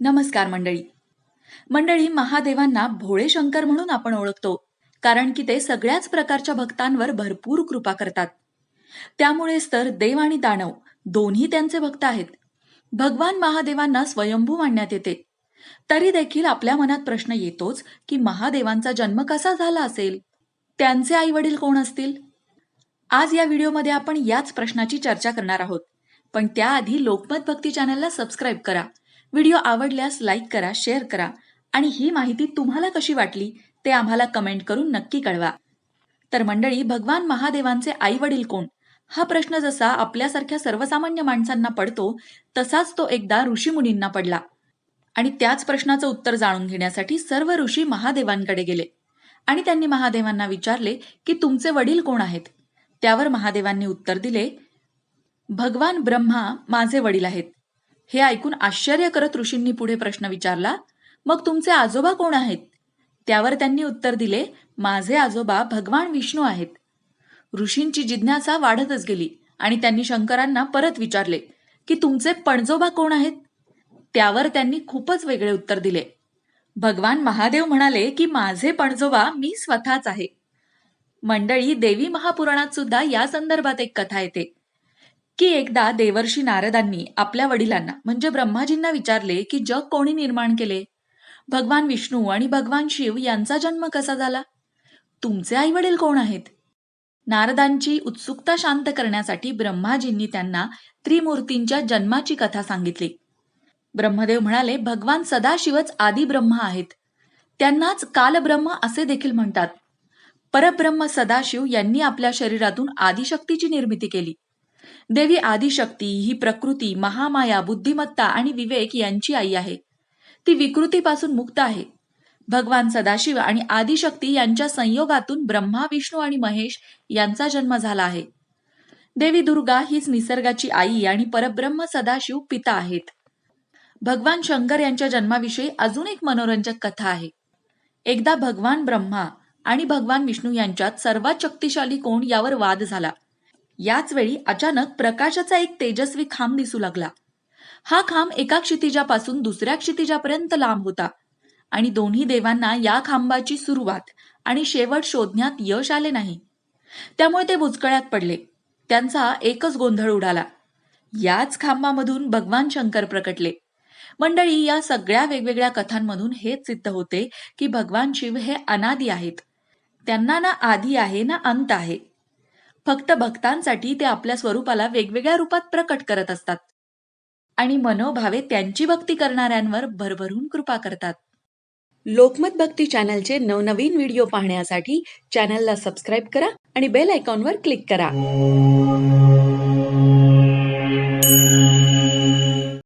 नमस्कार मंडळी. मंडळी महादेवांना भोळे शंकर म्हणून आपण ओळखतो कारण की ते सगळ्याच प्रकारच्या भक्तांवर भरपूर कृपा करतात. त्यामुळेच तर देव आणि दानव दोन्ही त्यांचे भक्त आहेत. भगवान महादेवांना स्वयंभू मानण्यात येते. तरी देखील आपल्या मनात प्रश्न येतोच की महादेवांचा जन्म कसा झाला असेल? त्यांचे आई वडील कोण असतील? आज या व्हिडिओमध्ये आपण याच प्रश्नाची चर्चा करणार आहोत. पण त्याआधी लोकमत भक्ती चॅनलला सबस्क्राईब करा. व्हिडिओ आवडल्यास लाईक करा शेअर करा आणि ही माहिती तुम्हाला कशी वाटली ते आम्हाला कमेंट करून नक्की कळवा. तर मंडळी भगवान महादेवांचे आई वडील कोण? हा प्रश्न जसा आपल्यासारख्या सर्वसामान्य माणसांना पडतो तसाच तो एकदा ऋषीमुनींना पडला. आणि त्याच प्रश्नाचं उत्तर जाणून घेण्यासाठी सर्व ऋषी महादेवांकडे गेले. आणि त्यांनी महादेवांना विचारले की तुमचे वडील कोण आहेत? त्यावर महादेवांनी उत्तर दिले भगवान ब्रह्मा माझे वडील आहेत. हे ऐकून आश्चर्य करत ऋषींनी पुढे प्रश्न विचारला मग तुमचे आजोबा कोण आहेत? त्यावर त्यांनी उत्तर दिले माझे आजोबा भगवान विष्णू आहेत. ऋषींची जिज्ञासा वाढतच गेली आणि त्यांनी शंकरांना परत विचारले की तुमचे पणजोबा कोण आहेत? त्यावर त्यांनी खूपच वेगळे उत्तर दिले भगवान महादेव म्हणाले की माझे पणजोबा मी स्वतःच आहे. मंडळी देवी महापुराणात सुद्धा या संदर्भात एक कथा येते. की एकदा देवर्षी नारदांनी आपल्या वडिलांना म्हणजे ब्रह्माजींना विचारले की जग कोणी निर्माण केले? भगवान विष्णू आणि भगवान शिव यांचा जन्म कसा झाला? तुमचे आई वडील कोण आहेत? नारदांची उत्सुकता शांत करण्यासाठी ब्रह्माजींनी त्यांना त्रिमूर्तींच्या जन्माची कथा सांगितली. ब्रह्मदेव म्हणाले भगवान सदाशिवच आदी ब्रह्म आहेत. त्यांनाच कालब्रह्म असे देखील म्हणतात. परब्रह्म सदाशिव यांनी आपल्या शरीरातून आदिशक्तीची निर्मिती केली. देवी आदिशक्ती ही प्रकृती महामाया बुद्धिमत्ता आणि विवेक यांची आई आहे. ती विकृतीपासून मुक्त आहे. भगवान सदाशिव आणि आदिशक्ती यांच्या संयोगातून ब्रह्मा विष्णू आणि महेश यांचा जन्म झाला आहे. देवी दुर्गा हीच निसर्गाची आई आणि परब्रह्म सदाशिव पिता आहेत. भगवान शंकर यांच्या जन्माविषयी अजून एक मनोरंजक कथा आहे. एकदा भगवान ब्रह्मा आणि भगवान विष्णू यांच्यात सर्वात शक्तिशाली कोण यावर वाद झाला. याच वेळी अचानक प्रकाशाचा एक तेजस्वी खांब दिसू लागला. हा खांब एका क्षितिजापासून दुसऱ्या क्षितिजापर्यंत लांब होता आणि दोन्ही देवांना या खांबाची सुरुवात आणि शेवट शोधण्यात यश आले नाही. त्यामुळे ते बुचकळ्यात पडले. त्यांचा एकच गोंधळ उडाला. याच खांबामधून भगवान शंकर प्रकटले. मंडळी या सगळ्या वेगवेगळ्या कथांमधून हेच सिद्ध होते की भगवान शिव हे अनादी आहेत. त्यांना ना आधी आहे ना अंत आहे. फक्त भक्तांसाठी ते आपल्या स्वरूपाला वेगवेगळ्या रूपात प्रकट करत असतात. आणि मनोभावे त्यांची भक्ती करणाऱ्यांवर भरभरून कृपा करतात. लोकमत भक्ती चॅनलचे नवनवीन व्हिडिओ पाहण्यासाठी चॅनलला सबस्क्राईब करा आणि बेल आयकॉनवर क्लिक करा.